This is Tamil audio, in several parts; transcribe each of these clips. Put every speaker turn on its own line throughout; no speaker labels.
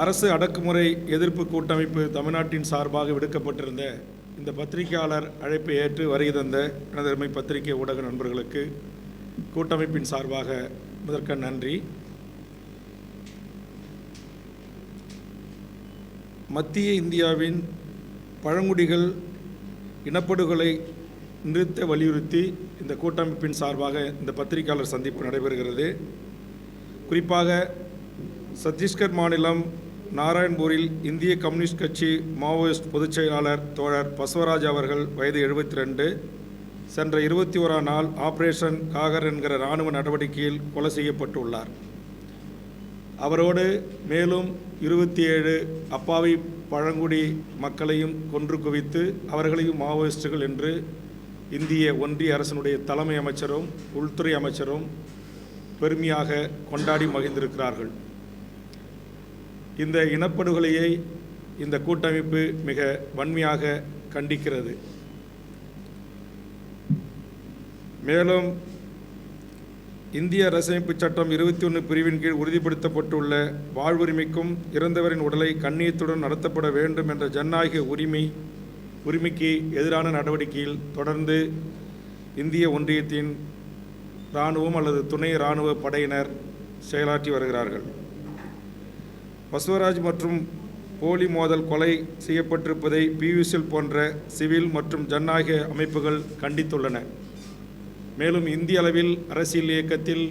அரசு அடக்குமுறை எதிர்ப்பு கூட்டமைப்பு தமிழ்நாட்டின் சார்பாக விடுக்கப்பட்டிருந்த இந்த பத்திரிகையாளர் அழைப்பை ஏற்று வருகை தந்த எனதருமை பத்திரிகை ஊடக நண்பர்களுக்கு கூட்டமைப்பின் சார்பாக முதற்க நன்றி. மத்திய இந்தியாவின் பழங்குடிகள் இனப்படுகொலை நிறுத்த வலியுறுத்தி இந்த கூட்டமைப்பின் சார்பாக இந்த பத்திரிகையாளர் சந்திப்பு நடைபெறுகிறது. குறிப்பாக சத்தீஸ்கர் மாநிலம் நாராயண்பூரில் இந்திய கம்யூனிஸ்ட் கட்சி மாவோயிஸ்ட் பொதுச் செயலாளர் தோழர் பசவராஜ் அவர்கள் வயது எழுபத்தி ரெண்டு சென்ற இருபத்தி ஓராம் நாள் ஆபரேஷன் காகர் என்கிற இராணுவ நடவடிக்கையில் கொலை செய்யப்பட்டுள்ளார். அவரோடு மேலும் இருபத்தி ஏழு அப்பாவி பழங்குடி மக்களையும் கொன்று குவித்து அவர்களையும் மாவோயிஸ்டுகள் என்று இந்திய ஒன்றிய அரசனுடைய தலைமை அமைச்சரும் உள்துறை அமைச்சரும் பெருமையாக கொண்டாடி மகிழ்ந்திருக்கிறார்கள். இந்த இனப்படுகொலையை இந்த கூட்டமைப்பு மிக வன்மையாக கண்டிக்கிறது. மேலும் இந்திய அரசமைப்பு சட்டம் இருபத்தி ஒன்று பிரிவின் கீழ் உறுதிப்படுத்தப்பட்டுள்ள வாழ்வுரிமைக்கும் இறந்தவரின் உடலை கண்ணியத்துடன் நடத்தப்பட வேண்டும் என்ற ஜனநாயக உரிமை உரிமைக்கு எதிரான நடவடிக்கையில் தொடர்ந்து இந்திய ஒன்றியத்தின் இராணுவம் அல்லது துணை இராணுவ படையினர் செயலாற்றி வருகிறார்கள். பசுவராஜ் மற்றும் போலி மோதல் கொலை செய்யப்பட்டிருப்பதை பியூசில் போன்ற சிவில் மற்றும் ஜனநாயக அமைப்புகள் கண்டித்துள்ளன. மேலும் இந்திய அளவில் அரசியல் இயக்கத்தில்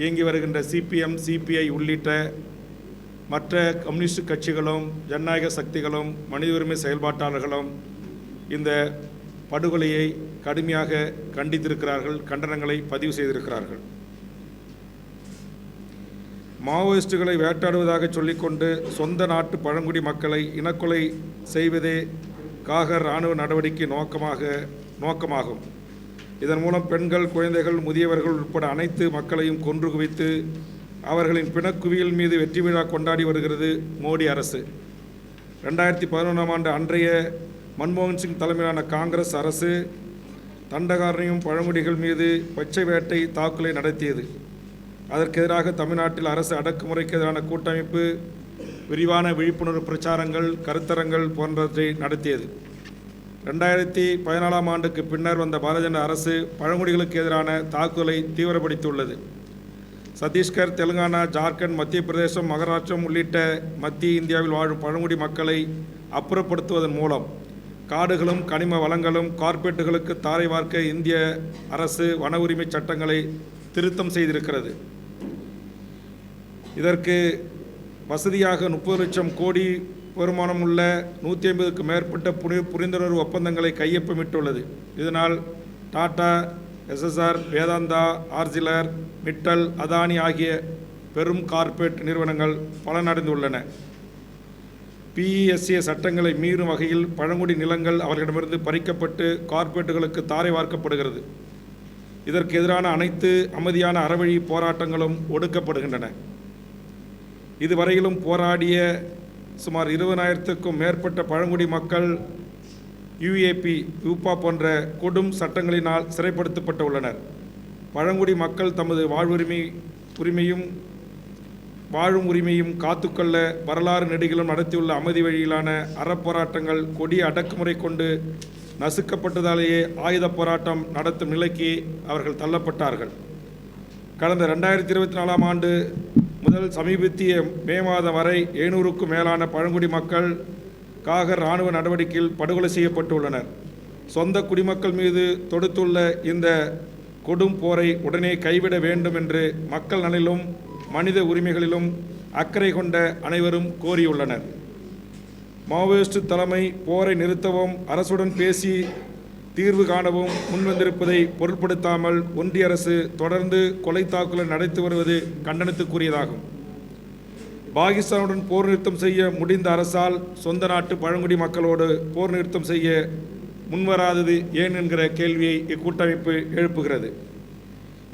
இயங்கி வருகின்ற சிபிஎம் சிபிஐ உள்ளிட்ட மற்ற கம்யூனிஸ்ட் கட்சிகளும் ஜனநாயக சக்திகளும் மனித உரிமை செயல்பாட்டாளர்களும் இந்த படுகொலையை கடுமையாக கண்டித்திருக்கிறார்கள் கண்டனங்களை பதிவு செய்திருக்கிறார்கள். மாவோயிஸ்டுகளை வேட்டாடுவதாக சொல்லிக்கொண்டு சொந்த நாட்டு பழங்குடி மக்களை இனக்கொலை செய்வதே காகர் இராணுவ நடவடிக்கை நோக்கமாக நோக்கமாகும். இதன் மூலம் பெண்கள் குழந்தைகள் முதியவர்கள் உட்பட அனைத்து மக்களையும் கொன்று குவித்து அவர்களின் பிணக்குவியல் மீது வெற்றி விழா கொண்டாடி வருகிறது மோடி அரசு. ரெண்டாயிரத்தி பதினொன்றாம் ஆண்டு அன்றைய மன்மோகன் சிங் தலைமையிலான காங்கிரஸ் அரசு தண்டகாரனையும் பழங்குடிகள் மீது பச்சை வேட்டை தாக்குதலை நடத்தியது. அதற்கு எதிராக தமிழ்நாட்டில் அரசு அடக்குமுறைக்கு எதிரான கூட்டமைப்பு விரிவான விழிப்புணர்வு பிரச்சாரங்கள் கருத்தரங்கள் போன்றவற்றை நடத்தியது. ரெண்டாயிரத்தி பதினாலாம் ஆண்டுக்கு பின்னர் வந்த பாரதிய ஜனதா அரசு பழங்குடிகளுக்கு எதிரான தாக்குதலை தீவிரப்படுத்தியுள்ளது. சத்தீஸ்கர் தெலுங்கானா ஜார்க்கண்ட் மத்திய பிரதேசம் மகாராஷ்டிரம் உள்ளிட்ட மத்திய இந்தியாவில் வாழும் பழங்குடி மக்களை அப்புறப்படுத்துவதன் மூலம் காடுகளும் கனிம வளங்களும் கார்ப்பரேட்டுகளுக்கு தாரை வார்க்க இந்திய அரசு வன உரிமை சட்டங்களை திருத்தம் செய்திருக்கிறது. இதற்கு வசதியாக முப்பது லட்சம் கோடி வருமானம் உள்ள நூற்றி ஐம்பதுக்கு மேற்பட்ட புனி புரிந்துணர்வு ஒப்பந்தங்களை கையொப்பமிட்டுள்ளது. இதனால் டாடா எஸ்எஸ்ஆர் வேதாந்தா ஆர்ஜிலர் மிட்டல் அதானி ஆகிய பெரும் கார்ப்பரேட் நிறுவனங்கள் பலனடைந்துள்ளன. பிஇஎஸ்ஏ சட்டங்களை மீறும் வகையில் பழங்குடி நிலங்கள் அவர்களிடமிருந்து பறிக்கப்பட்டு கார்ப்பரேட்டுகளுக்கு தாரை வார்க்கப்படுகிறது. இதற்கு எதிரான அனைத்து அமைதியான அறவழி போராட்டங்களும் ஒடுக்கப்படுகின்றன. இதுவரையிலும் போராடிய சுமார் இருபதாயிரத்துக்கும் மேற்பட்ட பழங்குடி மக்கள் யுஏபி யூப்பா போன்ற கொடும் சட்டங்களினால் சிறைப்படுத்தப்பட்டு உள்ளனர் பழங்குடி மக்கள் தமது வாழ்வுரிமை உரிமையும் வாழும் உரிமையும் காத்துக்கொள்ள வரலாறு நெடுகிலும் நடத்தியுள்ள அமைதி வழியிலான அறப்போராட்டங்கள் கொடிய அடக்குமுறை கொண்டு நசுக்கப்பட்டதாலேயே ஆயுத போராட்டம் நடத்தும் நிலைக்கு அவர்கள் தள்ளப்பட்டார்கள். கடந்த ரெண்டாயிரத்தி இருபத்தி நாலாம் ஆண்டு முதல் சமீபத்திய மே மாதம் வரை எழுநூறுக்கும் மேலான பழங்குடி மக்கள் காக இராணுவ நடவடிக்கையில் படுகொலை செய்யப்பட்டுள்ளனர். சொந்த குடிமக்கள் மீது தொடுத்துள்ள இந்த கொடும் போரை உடனே கைவிட வேண்டும் என்று மக்கள் நலனிலும் மனித உரிமைகளிலும் அக்கறை கொண்ட அனைவரும் கோரியுள்ளனர். மாவோயிஸ்ட் தலைமை போரை நிறுத்தவும் அரசுடன் பேசி தீர்வு காணவும் முன்வந்திருப்பதை பொருட்படுத்தாமல் ஒன்றிய அரசு தொடர்ந்து கொலை தாக்குதல் நடத்தி வருவது கண்டனத்துக்குரியதாகும். பாகிஸ்தானுடன் போர் நிறுத்தம் செய்ய முடிந்த அரசால் சொந்த நாட்டு பழங்குடி மக்களோடு போர் நிறுத்தம் செய்ய முன்வராதது ஏன் என்கிற கேள்வியை இக்கூட்டமைப்பு எழுப்புகிறது.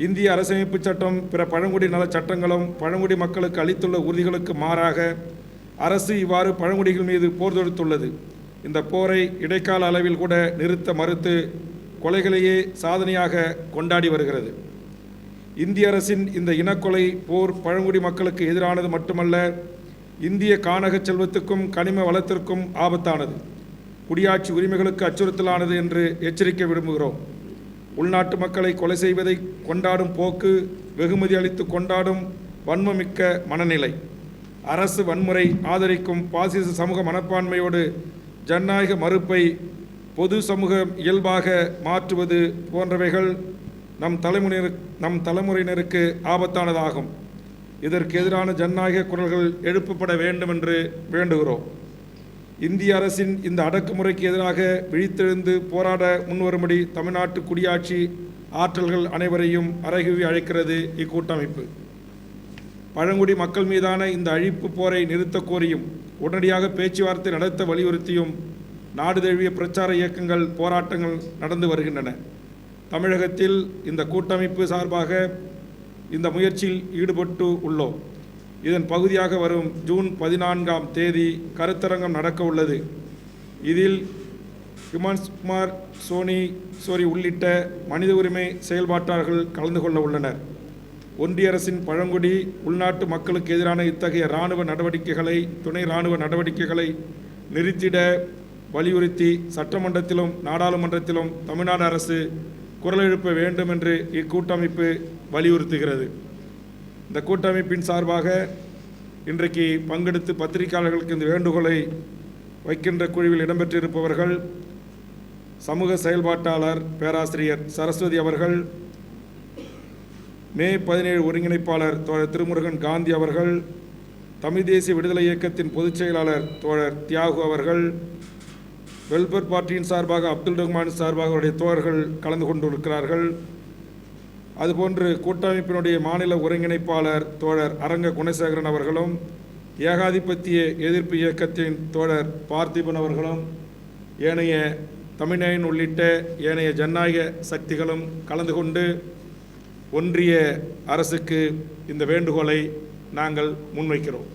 இந்திய அரசமைப்பு சட்டம் பிற பழங்குடி நல சட்டங்களும் பழங்குடி மக்களுக்கு அளித்துள்ள உறுதிகளுக்கு மாறாக அரசு இவ்வாறு பழங்குடிகள் மீது போர் தொடுத்துள்ளது. இந்த போரை இடைக்கால அளவில் கூட நிறுத்த மறுத்து கொலைகளையே சாதனையாக கொண்டாடி வருகிறது. இந்திய அரசின் இந்த இனக்கொலை போர் பழங்குடி மக்களுக்கு எதிரானது மட்டுமல்ல இந்திய காணக செல்வத்துக்கும் கனிம வளத்திற்கும் ஆபத்தானது. குடியாட்சி உரிமைகளுக்கு அச்சுறுத்தலானது என்று எச்சரிக்க விரும்புகிறோம் உள்நாட்டு மக்களை கொலை செய்வதை கொண்டாடும் போக்கு வெகுமதி அளித்து கொண்டாடும் வன்மமிக்க மனநிலை. அரசு வன்முறை ஆதரிக்கும் பாசிச சமூக மனப்பான்மையோடு ஜனநாயக மறுப்பை பொது சமூகம் இயல்பாக மாற்றுவது போன்றவைகள் நம் தலைமுறையினர் நம் தலைமுறையினருக்கு ஆபத்தானதாகும். இதற்கு எதிரான ஜனநாயக குரல்கள் எழுப்பப்பட வேண்டும் என்று வேண்டுகிறோம். இந்திய அரசின் இந்த அடக்குமுறைக்கு எதிராக விழித்தெழுந்து போராட முன்வரும்படி தமிழ்நாட்டு குடியாட்சி ஆற்றல்கள் அனைவரையும் அறைகூவி அழைக்கிறது இக்கூட்டமைப்பு. பழங்குடி மக்கள் மீதான இந்த அழிப்பு போரை நிறுத்தக் கோரியும் உடனடியாக பேச்சுவார்த்தை நடத்த வலியுறுத்தியும் நாடு தழுவிய பிரச்சார இயக்கங்கள் போராட்டங்கள் நடந்து வருகின்றன. தமிழகத்தில் இந்த கூட்டமைப்பு சார்பாக இந்த முயற்சியில் ஈடுபட்டு உள்ளோம். இதன் பகுதியாக வரும் ஜூன் பதினான்காம் தேதி கருத்தரங்கம் நடக்க உள்ளது. இதில் ஹிமான்ஸ் குமார் சோனி சோரி உள்ளிட்ட மனித உரிமை செயல்பாட்டாளர்கள் கலந்து கொள்ள உள்ளனர். ஒன்றிய அரசின் பழங்குடி உள்நாட்டு மக்களுக்கு எதிரான இத்தகைய இராணுவ நடவடிக்கைகளை துணை இராணுவ நடவடிக்கைகளை நிறுத்திட வலியுறுத்தி சட்டமன்றத்திலும் நாடாளுமன்றத்திலும் தமிழ்நாடு அரசு குரல் எழுப்ப வேண்டும் என்று இக்கூட்டமைப்பு வலியுறுத்துகிறது. இந்த கூட்டமைப்பின் சார்பாக இன்றைக்கு பங்கெடுத்து பத்திரிகையாளர்களுக்கு இந்த வேண்டுகோளை வைக்கின்ற குழுவில் இடம்பெற்றிருப்பவர்கள் சமூக செயல்பாட்டாளர் பேராசிரியர் சரஸ்வதி அவர்கள் மே பதினேழு ஒருங்கிணைப்பாளர் தோழர் திருமுருகன் காந்தி அவர்கள் தமிழ் தேசிய விடுதலை இயக்கத்தின் பொதுச் செயலாளர் தோழர் தியாகு அவர்கள் வெல்பர் பார்ட்டியின் சார்பாக அப்துல் ரஹ்மான் சார்பாக அவருடைய தோழர்கள் கலந்து கொண்டிருக்கிறார்கள். அதுபோன்று கூட்டமைப்பினுடைய மாநில ஒருங்கிணைப்பாளர் தோழர் அரங்க குணசேகரன் அவர்களும் ஏகாதிபத்திய எதிர்ப்பு இயக்கத்தின் தோழர் பார்த்திபன் அவர்களும் ஏனைய தமிழ்நாயன் உள்ளிட்ட ஏனைய ஜனநாயக சக்திகளும் கலந்து கொண்டு ஒன்றிய அரசுக்கு இந்த வேண்டுகோளை நாங்கள் முன்வைக்கிறோம்.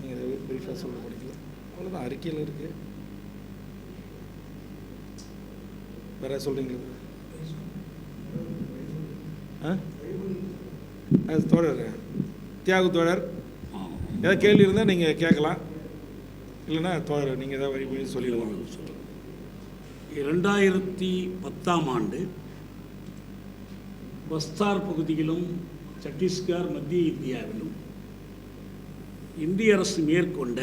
நீங்கள் சொல்ல போறீங்களா அவ்வளோதான் அறிக்கையில் இருக்குது வேற சொல்கிறீங்களா ஆ? அது தோழர் தியாக தோழர். ஏதாவது கேள்வி இருந்தால் நீங்கள் கேட்கலாம். இல்லைன்னா தோழர் நீங்கள் ஏதாவது வரி பண்ணி சொல்லிடுவாங்க
இரண்டாயிரத்தி பத்தாம் ஆண்டு பஸ்தார் பகுதியிலும் சத்தீஸ்கர் மத்திய இந்தியாவிலும் இந்திய அரசு மேற்கொண்ட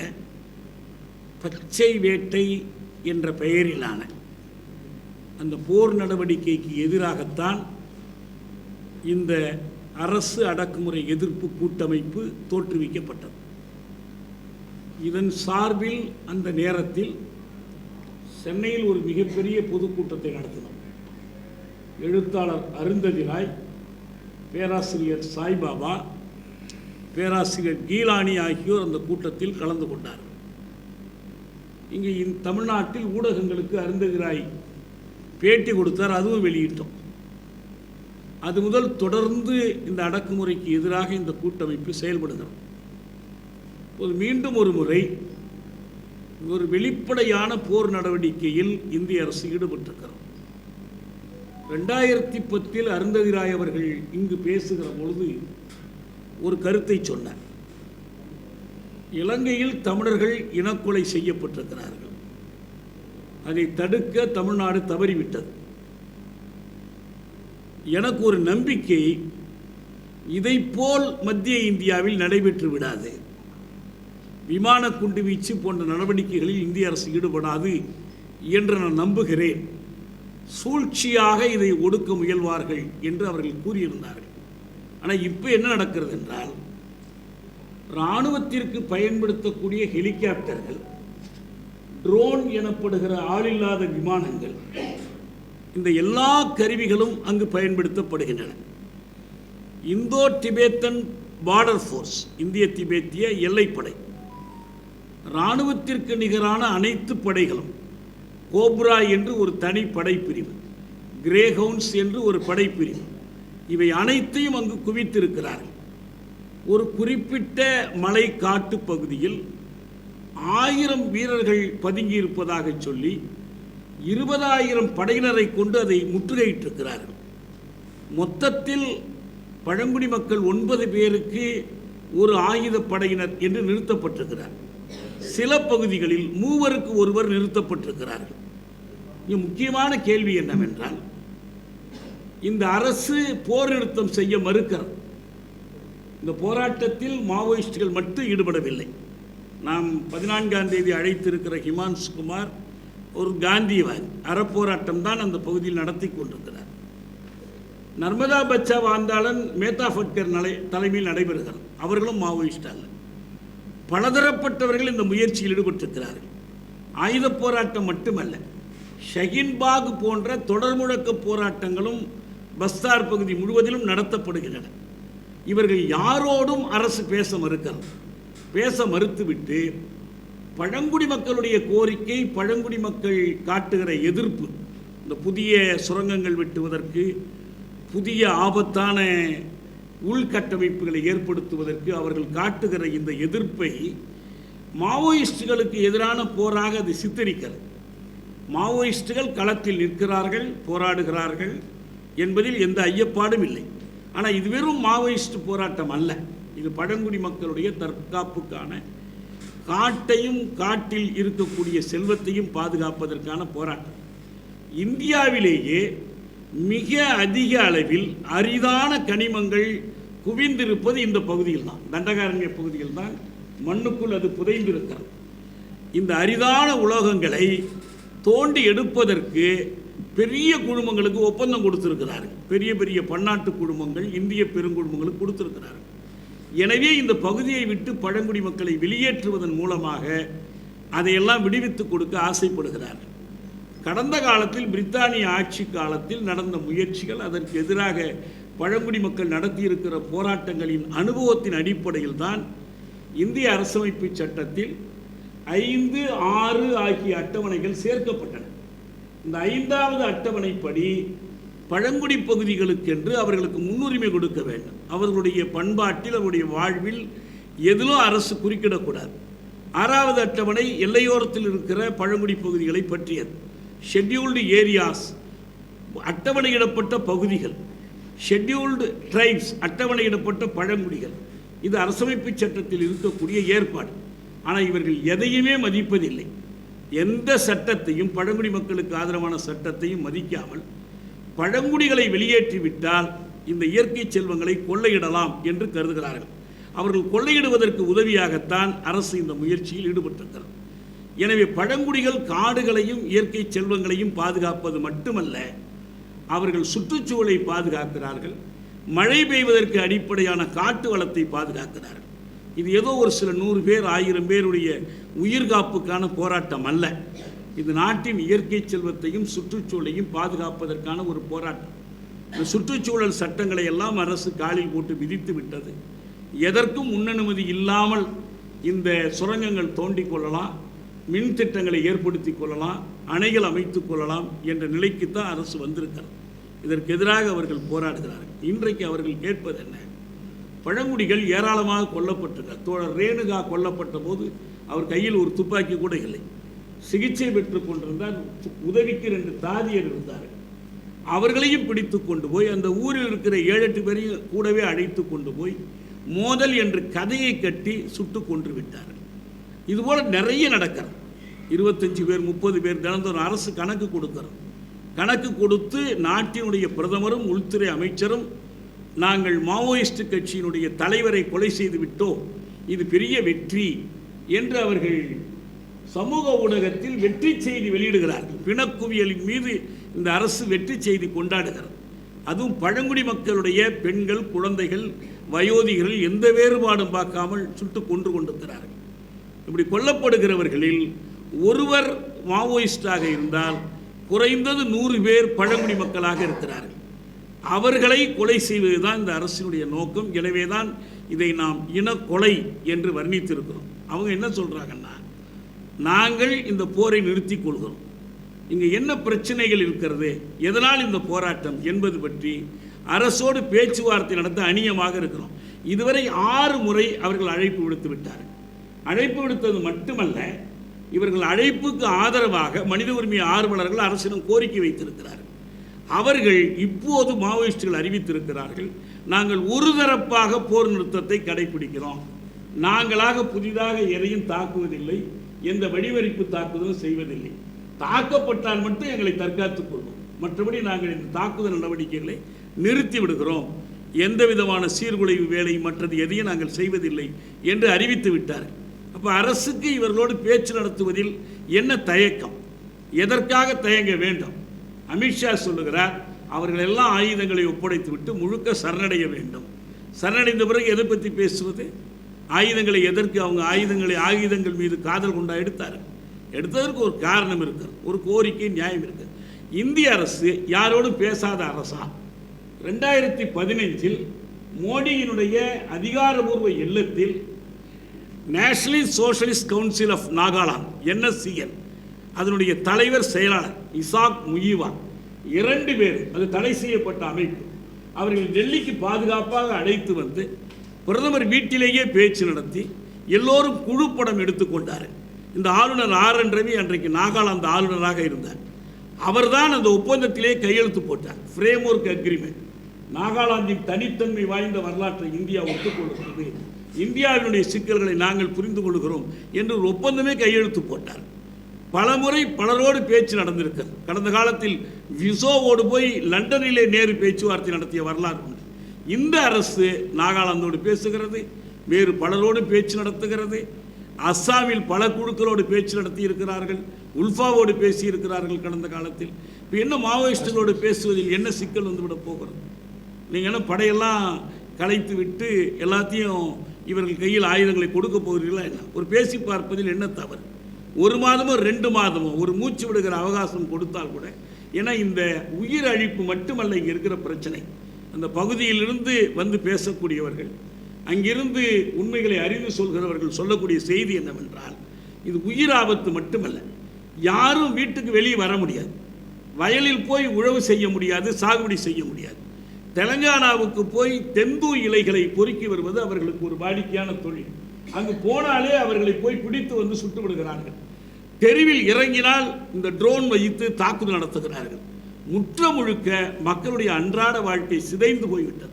பச்சை வேட்டை என்ற பெயரிலான அந்த போர் நடவடிக்கைக்கு எதிராகத்தான் இந்த அரசு அடக்குமுறை எதிர்ப்பு கூட்டமைப்பு தோற்றுவிக்கப்பட்டது. இதன் சார்பில் அந்த நேரத்தில் சென்னையில் ஒரு மிகப்பெரிய பொதுக்கூட்டத்தை நடத்தினோம். எழுத்தாளர் அருந்ததி ராய் பேராசிரியர் சாய்பாபா பேராசிரியர் கீலானி ஆகியோர் அந்த கூட்டத்தில் கலந்து கொண்டார். இங்கே இந் தமிழ்நாட்டில் ஊடகங்களுக்கு அருந்ததி ராய் பேட்டி கொடுத்தார் அதுவும் வெளியிட்டோம். அது முதல் தொடர்ந்து இந்த அடக்குமுறைக்கு எதிராக இந்த கூட்டமைப்பு செயல்படுகிறது. இப்போது மீண்டும் ஒரு முறை ஒரு வெளிப்படையான போர் நடவடிக்கையில் இந்திய அரசு ஈடுபட்டிருக்கிறது. ரெண்டாயிரத்தி பத்தில் அருந்ததி ராய் அவர்கள் இங்கு பேசுகிற பொழுது ஒரு கருத்தை சொன்னார். இலங்கையில் தமிழர்கள் இனக்கொலை செய்யப்பட்டிருக்கிறார்கள். அதை தடுக்க தமிழ்நாடு தவறிவிட்டது. எனக்கு ஒரு நம்பிக்கை இதைப்போல் மத்திய இந்தியாவில் நடைபெற்று விடாது. விமான குண்டு வீச்சு போன்ற நடவடிக்கைகளில் இந்திய அரசு ஈடுபடாது என்று நான் நம்புகிறேன். சூழ்ச்சியாக இதை ஒடுக்க முயல்வார்கள் என்று அவர்கள் கூறியிருந்தார்கள். ஆனால் இப்போ என்ன நடக்கிறது என்றால் இராணுவத்திற்கு பயன்படுத்தக்கூடிய ஹெலிகாப்டர்கள் ட்ரோன் எனப்படுகிற ஆளில்லாத விமானங்கள் இந்த எல்லா கருவிகளும் அங்கு பயன்படுத்தப்படுகின்றன. இந்தோ திபேத்தன் பார்டர் ஃபோர்ஸ் இந்திய திபேத்திய எல்லைப்படை இராணுவத்திற்கு நிகரான அனைத்து படைகளும் கோப்ரா என்று ஒரு தனி படைப்பிரிவு கிரேஹவுன்ஸ் என்று ஒரு படைப்பிரிவு. இவை அனைத்தையும் அங்கு குவித்திருக்கிறார்கள். ஒரு குறிப்பிட்ட மலை காட்டு பகுதியில் ஆயிரம் வீரர்கள் பதுங்கியிருப்பதாக சொல்லி இருபதாயிரம் படையினரை கொண்டு அதை முற்றுகையிட்டிருக்கிறார்கள். மொத்தத்தில் பழங்குடி மக்கள் ஒன்பது பேருக்கு ஒரு ஆயுதப் படையினர் என்று நிறுத்தப்பட்டிருக்கிறார். சில பகுதிகளில் மூவருக்கு ஒருவர் நிறுத்தப்பட்டிருக்கிறார்கள். இங்கே முக்கியமான கேள்வி என்னவென்றால் இந்த அரசு போர் நிறுத்தம் செய்ய மறுக்கிறது. இந்த போராட்டத்தில் மாவோயிஸ்டுகள் மட்டும் ஈடுபடவில்லை. நாம் பதினான்காம் தேதி அழைத்திருக்கிற ஹிமான்ஷ் குமார் ஒரு காந்தியவாதி. அறப்போராட்டம் தான் அந்த பகுதியில் நடத்தி கொண்டிருக்கிறார். நர்மதா பச்சா வாந்தாளன் மேத்தா ஃபட்கர் நலை தலைமையில் நடைபெறுகிறார் அவர்களும் மாவோயிஸ்ட் அல்ல. பலதரப்பட்டவர்கள் இந்த முயற்சியில் ஈடுபட்டிருக்கிறார்கள். ஆயுத போராட்டம் மட்டுமல்ல ஷஹின்பாக் போன்ற தொடர் முழக்க போராட்டங்களும் பஸ்தார் பகுதி முழுவதிலும் நடத்தப்படுகின்றன. இவர்கள் யாரோடும் அரசு பேச மறுக்கிறது பேச மறுத்துவிட்டு பழங்குடி மக்களுடைய கோரிக்கை பழங்குடி மக்கள் காட்டுகிற எதிர்ப்பு இந்த புதிய சுரங்கங்கள் வெட்டுவதற்கு புதிய ஆபத்தான உள்கட்டமைப்புகளை ஏற்படுத்துவதற்கு அவர்கள் காட்டுகிற இந்த எதிர்ப்பை மாவோயிஸ்டுகளுக்கு எதிரான போராக அது சித்தரிக்கிறது. மாவோயிஸ்டுகள் களத்தில் நிற்கிறார்கள் போராடுகிறார்கள் என்பதில் எந்த ஐயப்பாடும் இல்லை. ஆனால் இது வெறும் மாவோயிஸ்ட் போராட்டம் அல்ல. இது பழங்குடி மக்களுடைய தற்காப்புக்கான காட்டையும் காட்டில் இருக்கக்கூடிய செல்வத்தையும் பாதுகாப்பதற்கான போராட்டம். இந்தியாவிலேயே மிக அதிக அளவில் அரிதான கனிமங்கள் குவிந்திருப்பது இந்த பகுதியில் தான் தண்டகாரண்ய பகுதியில் தான் மண்ணுக்குள் அது புதைந்திருக்கிறது. இந்த அரிதான உலோகங்களை தோண்டி எடுப்பதற்கு பெரிய குழுமங்களுக்கு ஒப்பந்தம் கொடுத்திருக்கிறார்கள். பெரிய பெரிய பன்னாட்டு குழுமங்கள் இந்திய பெருங்குழுமங்களுக்கு கொடுத்திருக்கிறார்கள். எனவே இந்த பகுதியை விட்டு பழங்குடி மக்களை வெளியேற்றுவதன் மூலமாக அதையெல்லாம் விடுவித்துக் கொடுக்க ஆசைப்படுகிறார்கள். கடந்த காலத்தில் பிரித்தானிய ஆட்சி காலத்தில் நடந்த முயற்சிகள் அதற்கு எதிராக பழங்குடி மக்கள் நடத்தியிருக்கிற போராட்டங்களின் அனுபவத்தின் அடிப்படையில் தான் இந்திய அரசமைப்பு சட்டத்தில் ஐந்து ஆறு ஆகிய அட்டவணைகள் சேர்க்கப்பட்டன. இந்த ஐந்தாவது அட்டவணைப்படி பழங்குடி பகுதிகளுக்கென்று அவர்களுக்கு முன்னுரிமை கொடுக்க வேண்டும். அவர்களுடைய பண்பாட்டில் அவருடைய வாழ்வில் எதிலும் அரசு குறுக்கிடக்கூடாது. ஆறாவது அட்டவணை எல்லையோரத்தில் இருக்கிற பழங்குடி பகுதிகளை பற்றியது. ஷெட்யூல்டு ஏரியாஸ் அட்டவணையிடப்பட்ட பகுதிகள். ஷெட்யூல்டு ட்ரைப்ஸ் அட்டவணையிடப்பட்ட பழங்குடிகள். இது அரசமைப்பு சட்டத்தில் இருக்கக்கூடிய ஏற்பாடு. ஆனால் இவர்கள் எதையுமே மதிப்பதில்லை. எந்த சட்டத்தையும் பழங்குடி மக்களுக்கு ஆதரவான சட்டத்தையும் மதிக்காமல் பழங்குடிகளை வெளியேற்றிவிட்டால் இந்த இயற்கை செல்வங்களை கொள்ளையிடலாம் என்று கருதுகிறார்கள். அவர்கள் கொள்ளையிடுவதற்கு உதவியாகத்தான் அரசு இந்த முயற்சியில் ஈடுபட்டிருக்கிறது. எனவே பழங்குடிகள் காடுகளையும் இயற்கை செல்வங்களையும் பாதுகாப்பது மட்டுமல்ல அவர்கள் சுற்றுச்சூழலை பாதுகாக்கிறார்கள். மழை பெய்வதற்கு அடிப்படையான காட்டு வளத்தை பாதுகாக்கிறார்கள். இது ஏதோ ஒரு சில நூறு பேர் ஆயிரம் பேருடைய உயிர்காப்புக்கான போராட்டம் அல்ல. இது நாட்டின் இயற்கை செல்வத்தையும் சுற்றுச்சூழலையும் பாதுகாப்பதற்கான ஒரு போராட்டம். இந்த சுற்றுச்சூழல் சட்டங்களை எல்லாம் அரசு காலில் போட்டு விதித்து விட்டது. எதற்கும் முன்னனுமதி இல்லாமல் இந்த சுரங்கங்கள் தோண்டிக் கொள்ளலாம் மின் திட்டங்களை ஏற்படுத்தி கொள்ளலாம் அணைகள் அமைத்துக் கொள்ளலாம் என்ற நிலைக்குத்தான் அரசு வந்திருக்கிறது. இதற்கு எதிராக அவர்கள் போராடுகிறார்கள். இன்றைக்கு அவர்கள் கேட்பது என்ன? பழங்குடிகள் ஏராளமாக கொல்லப்பட்டிருக்கார் தோழர் ரேணுகா கொல்லப்பட்ட போது அவர் கையில் ஒரு துப்பாக்கி கூட இல்லை. சிகிச்சை பெற்று கொண்டிருந்தால் உதவிக்கு ரெண்டு தாதியர் இருந்தார்கள். அவர்களையும் பிடித்து கொண்டு போய் அந்த ஊரில் இருக்கிற ஏழு எட்டு பேரையும் கூடவே அழைத்து கொண்டு போய் மோதல் என்று கதையை கட்டி சுட்டு கொன்று விட்டார்கள். இதுபோல் நிறைய நடக்கிறது. இருபத்தஞ்சு பேர் முப்பது பேர் தினந்தோறும் அரசு கணக்கு கொடுக்கிறது. கணக்கு கொடுத்து நாட்டினுடைய பிரதமரும் உள்துறை அமைச்சரும் நாங்கள் மாவோயிஸ்ட் கட்சியினுடைய தலைவரை கொலை செய்து விட்டோம். இது பெரிய வெற்றி என்று அவர்கள் சமூக ஊடகத்தில் வெற்றி செய்தி வெளியிடுகிறார்கள். பிணக்குவியலின் மீது இந்த அரசு வெற்றி செய்தி கொண்டாடுகிறது. அதுவும் பழங்குடி மக்களுடைய பெண்கள் குழந்தைகள் வயோதிகர்கள் எந்த வேறுபாடும் பார்க்காமல் சுட்டு கொன்று கொண்டிருக்கிறார்கள். இப்படி கொல்லப்படுகிறவர்களில் ஒருவர் மாவோயிஸ்டாக இருந்தால் குறைந்தது நூறு பேர் பழங்குடி மக்களாக இருக்கிறார்கள். அவர்களை கொலை செய்வதுதான் இந்த அரசினுடைய நோக்கம். எனவே தான் இதை நாம் இனக்கொலை என்று வர்ணித்திருக்கிறோம். அவங்க என்ன சொல்கிறாங்கன்னா நாங்கள் இந்த போரை நிறுத்திக் கொள்கிறோம். இங்கே என்ன பிரச்சனைகள் இருக்கிறது? எதனால் இந்த போராட்டம் என்பது பற்றி அரசோடு பேச்சுவார்த்தை நடத்த அணியமாக இருக்கிறோம். இதுவரை ஆறு முறை அவர்கள் அழைப்பு விடுத்து விட்டார்கள். அழைப்பு விடுத்தது மட்டுமல்ல இவர்கள் அழைப்புக்கு ஆதரவாக மனித உரிமை ஆர்வலர்கள் அரசிடம் கோரிக்கை வைத்திருக்கிறார்கள். அவர்கள் இப்போது மாவோயிஸ்டுகள் அறிவித்திருக்கிறார்கள் நாங்கள் ஒரு தரப்பாக போர் நிறுத்தத்தை கடைபிடிக்கிறோம் நாங்களாக புதிதாக எதையும் தாக்குவதில்லை எந்த வழிவரிப்பு தாக்குதலும் செய்வதில்லை. தாக்கப்பட்டால் மட்டும் எங்களை தற்காத்துக் கொள்வோம். மற்றபடி நாங்கள் இந்த தாக்குதல் நடவடிக்கைகளை நிறுத்தி விடுகிறோம். எந்த விதமான சீர்குலைவு வேலை மற்றது எதையும் நாங்கள் செய்வதில்லை என்று அறிவித்து விட்டார்கள். அப்போ அரசுக்கு இவர்களோடு பேச்சு நடத்துவதில் என்ன தயக்கம்? எதற்காக தயங்க வேண்டும்? அமித்ஷா சொல்லுகிறார் அவர்கள் எல்லாம் ஆயுதங்களை ஒப்படைத்து விட்டு முழுக்க சரணடைய வேண்டும். சரணடைந்த பிறகு எதை பற்றி பேசுவது? ஆயுதங்களை எதற்கு? அவங்க ஆயுதங்களை ஆயுதங்கள் மீது காதல் கொண்டா எடுத்தார். எடுத்ததற்கு ஒரு காரணம் இருக்குது ஒரு கோரிக்கை நியாயம் இருக்குது இந்திய அரசு யாரோடும் பேசாத அரசா? ரெண்டாயிரத்தி பதினைஞ்சில் மோடியினுடைய அதிகாரபூர்வ இல்லத்தில் National Socialist Council of Nagaland NSCN அதனுடைய தலைவர் செயலாளர் இசாக் முயிவா இரண்டு பேர் அது தடை செய்யப்பட்ட அமைப்பு. அவர்கள் டெல்லிக்கு பாதுகாப்பாக அழைத்து வந்து பிரதமர் வீட்டிலேயே பேச்சு நடத்தி எல்லோரும் குழுப்படம் எடுத்துக்கொண்டார் இந்த ஆளுநர் ஆர் என் ரவி அன்றைக்கு நாகாலாந்து ஆளுநராக இருந்தார். அவர்தான் அந்த ஒப்பந்தத்திலே கையெழுத்து போட்டார். ஃப்ரேம் ஒர்க் அக்ரிமெண்ட் நாகாலாந்தின் தனித்தன்மை வாய்ந்த வரலாற்றை இந்தியா ஒத்துக்கொள்கிறது இந்தியாவினுடைய சிக்கல்களை நாங்கள் புரிந்து கொள்கிறோம் என்று ஒரு ஒப்பந்தமே கையெழுத்து போட்டார். பலமுறை பலரோடு பேச்சு நடந்திருக்கிறது. கடந்த காலத்தில் விசோவோடு போய் லண்டனிலே நேரு பேச்சுவார்த்தை நடத்திய வரலாறு உண்டு. இந்த அரசு நாகாலாந்தோடு பேசுகிறது வேறு பலரோடு பேச்சு நடத்துகிறது அஸ்ஸாமில் பல குழுக்களோடு பேச்சு நடத்தி இருக்கிறார்கள் உல்ஃபாவோடு பேசி இருக்கிறார்கள் கடந்த காலத்தில். இப்போ என்ன மாவோயிஸ்டுகளோடு பேசுவதில் என்ன சிக்கல் வந்துவிட போகிறது? நீங்கள் என்ன படையெல்லாம் கலைத்து விட்டு எல்லாத்தையும் இவர்கள் கையில் ஆயுதங்களை கொடுக்க போகிறீர்களா என்ன? ஒரு பேசி பார்ப்பதில் என்ன தவறு? ஒரு மாதமோ ரெண்டு மாதமோ ஒரு மூச்சு விடுகிற அவகாசம் கொடுத்தால் கூட ஏன்னா இந்த உயிர் அழிப்பு மட்டுமல்ல இங்கே இருக்கிற பிரச்சனை. அந்த பகுதியிலிருந்து வந்து பேசக்கூடியவர்கள் அங்கிருந்து உண்மைகளை அறிந்து சொல்கிறவர்கள் சொல்லக்கூடிய செய்தி என்னவென்றால் இது உயிர் ஆபத்து மட்டுமல்ல. யாரும் வீட்டுக்கு வெளியே வர முடியாது. வயலில் போய் உழவு செய்ய முடியாது சாகுபடி செய்ய முடியாது. தெலங்கானாவுக்கு போய் தெம்பு இலைகளை பொறுக்கி வருவது அவர்களுக்கு ஒரு வாடிக்கையான தொழில். அங்கு போனாலே அவர்களை போய் பிடித்து வந்து சுட்டு விடுகிறார்கள். தெருவில் இறங்கினால் இந்த ட்ரோன் வைத்து தாக்குதல் நடத்துகிறார்கள். முற்ற முழுக்க மக்களுடைய அன்றாட வாழ்க்கை சிதைந்து போய்விட்டது.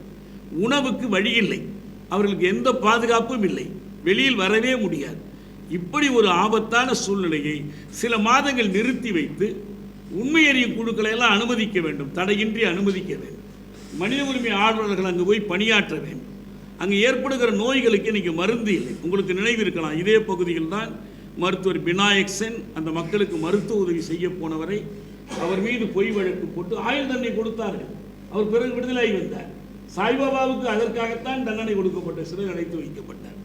உணவுக்கு வழி இல்லை. அவர்களுக்கு எந்த பாதுகாப்பும் இல்லை. வெளியில் வரவே முடியாது. இப்படி ஒரு ஆபத்தான சூழ்நிலையை சில மாதங்கள் நிறுத்தி வைத்து உண்மை அறியும் குழுக்களை எல்லாம் அனுமதிக்க வேண்டும். தடையின்றி அனுமதிக்க வேண்டும். மனித உரிமை ஆர்வலர்கள் அங்கு போய் பணியாற்ற வேண்டும். அங்கே ஏற்படுகிற நோய்களுக்கு இன்னைக்கு மருந்து இல்லை. உங்களுக்கு நினைவு இருக்கலாம். இதே பகுதியில் தான் மருத்துவர் பினாயக் சென் அந்த மக்களுக்கு மருத்துவ உதவி செய்ய போனவரை அவர் மீது பொய் வழக்கு போட்டு ஆயுள் தண்டனை கொடுத்தார்கள். அவர் பிறகு விடுதலை வந்தார். சாய்பாபாவுக்கு அதற்காகத்தான் தண்டனை கொடுக்கப்பட்ட சிறையில் அடைத்து வைக்கப்பட்டார்.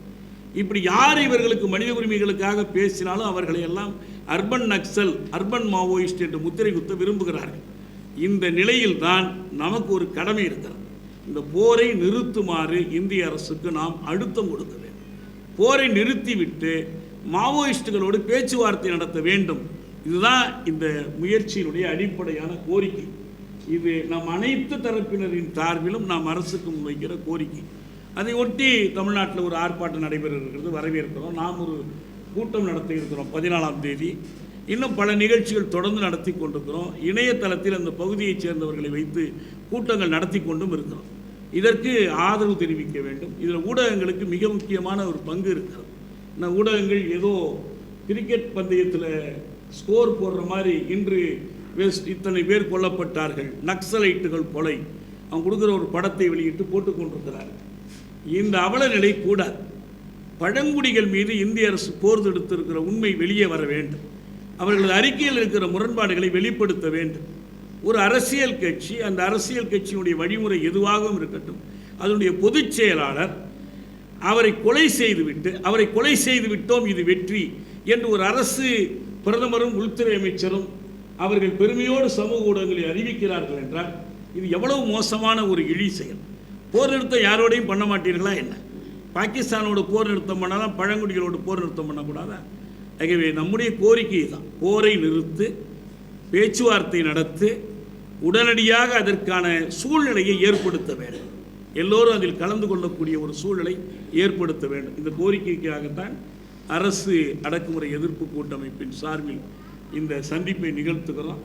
இப்படி யார் இவர்களுக்கு மனித உரிமைகளுக்காக பேசினாலும் அவர்களை எல்லாம் அர்பன் நக்சல் அர்பன் மாவோயிஸ்ட் என்று முத்திரை குத்த விரும்புகிறார்கள். இந்த நிலையில்தான் நமக்கு ஒரு கடமை இருக்கிறது. இந்த போரை நிறுத்துமாறு இந்திய அரசுக்கு நாம் அழுத்தம் கொடுக்க வேண்டும். போரை நிறுத்திவிட்டு மாவோயிஸ்டுகளோடு பேச்சுவார்த்தை நடத்த வேண்டும். இதுதான் இந்த முயற்சியினுடைய அடிப்படையான கோரிக்கை. இது நம் அனைத்து தரப்பினரின் சார்பிலும் நாம் அரசுக்கு முன்வைக்கிற கோரிக்கை. அதை ஒட்டி தமிழ்நாட்டில் ஒரு ஆர்ப்பாட்டம் நடைபெற இருக்கிறது வரவேற்கிறோம். நாம் ஒரு கூட்டம் நடத்த இருக்கிறோம் பதினாலாம் தேதி. இன்னும் பல நிகழ்ச்சிகள் தொடர்ந்து நடத்தி கொண்டிருக்கிறோம். இணையதளத்தில் அந்த பகுதியைச் சேர்ந்தவர்களை வைத்து கூட்டங்கள் நடத்தி கொண்டும் இருக்கிறோம். இதற்கு ஆதரவு தெரிவிக்க வேண்டும். இதில் ஊடகங்களுக்கு மிக முக்கியமான ஒரு பங்கு இருக்கிறது. நான் ஊடகங்கள் ஏதோ கிரிக்கெட் பந்தயத்தில் ஸ்கோர் போடுற மாதிரி இன்று வெஸ்ட் இத்தனை பேர் கொல்லப்பட்டார்கள். நக்சலைட்டுகள் கொலை. அவன் கொடுக்குற ஒரு படத்தை வெளியிட்டு போட்டுக் கொண்டிருக்கிறார்கள் இந்த அவல நிலை கூடாது. பழங்குடிகள் மீது இந்திய அரசு போர் தொடுத்திருக்கிற உண்மை வெளியே வர வேண்டும். அவர்களது அறிக்கையில் இருக்கிற முரண்பாடுகளை வெளிப்படுத்த வேண்டும். ஒரு அரசியல் கட்சி அந்த அரசியல் கட்சியினுடைய வழிமுறை எதுவாகவும் இருக்கட்டும் அதனுடைய பொதுச் செயலாளர் அவரை கொலை செய்துவிட்டு அவரை கொலை செய்து விட்டோம் இது வெற்றி என்று ஒரு அரசு பிரதமரும் உள்துறை அமைச்சரும் அவர்கள் பெருமையோடு சமூக ஊடகங்களில் அறிவிக்கிறார்கள் என்றால் இது எவ்வளவு மோசமான ஒரு இழி செயல். போர் நிறுத்தம் யாரோடையும் பண்ண மாட்டீர்களா என்ன? பாகிஸ்தானோட போர் நிறுத்தம் பண்ணாதான் பழங்குடிகளோடு போர் நிறுத்தம் பண்ணக்கூடாதா? ஆகவே நம்முடைய கோரிக்கை தான் போரை நிறுத்து பேச்சுவார்த்தை நடத்து உடனடியாக அதற்கான சூழ்நிலையை ஏற்படுத்த வேண்டும். எல்லோரும் அதில் கலந்து கொள்ளக்கூடிய ஒரு சூழலை ஏற்படுத்த வேண்டும். இந்த கோரிக்கைக்காகத்தான் அரசு அடக்குமுறை எதிர்ப்பு கூட்டமைப்பின் சார்பில் இந்த சந்திப்பை நிகழ்த்துகிறோம்.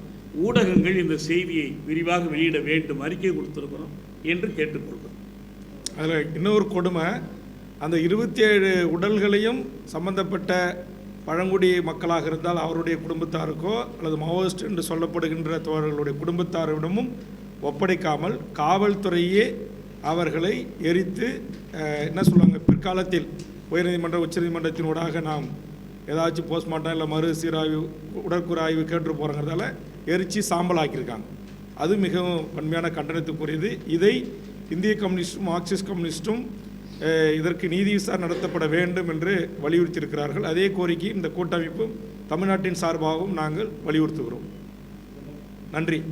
ஊடகங்கள் இந்த செய்தியை விரிவாக வெளியிட வேண்டும் அறிக்கை கொடுத்துருக்கிறோம் என்று கேட்டுக்கொள்கிறோம்.
அதில் இன்னொரு கொடுமை அந்த இருபத்தி ஏழு உடல்களையும் சம்பந்தப்பட்ட பழங்குடி மக்களாக இருந்தால் அவருடைய குடும்பத்தாருக்கோ அல்லது மாவோயிஸ்ட் என்று சொல்லப்படுகின்ற தோழர்களுடைய குடும்பத்தாரிடமும் ஒப்படைக்காமல் காவல்துறையே அவர்களை எரித்து என்ன சொல்லுவாங்க பிற்காலத்தில் உயர்நீதிமன்ற உச்சநீதிமன்றத்தினூடாக நாம் ஏதாச்சும் போஸ்ட்மார்ட்டம் இல்லை மறு சீராய்வு உடற்கூறு ஆய்வு கேட்டு போகிறங்கிறதால எரித்து சாம்பல் ஆக்கியிருக்காங்க அது மிகவும் வன்மையான கண்டனத்துக்குரியது. இதை இந்திய கம்யூனிஸ்டும் மார்க்சிஸ்ட் கம்யூனிஸ்டும் இதற்கு நீதி விசாரணை நடத்தப்பட வேண்டும் என்று வலியுறுத்தியிருக்கிறார்கள். அதே கோரிக்கை இந்த கூட்டமைப்பும் தமிழ்நாட்டின் சார்பாகவும் நாங்கள் வலியுறுத்துகிறோம். நன்றி.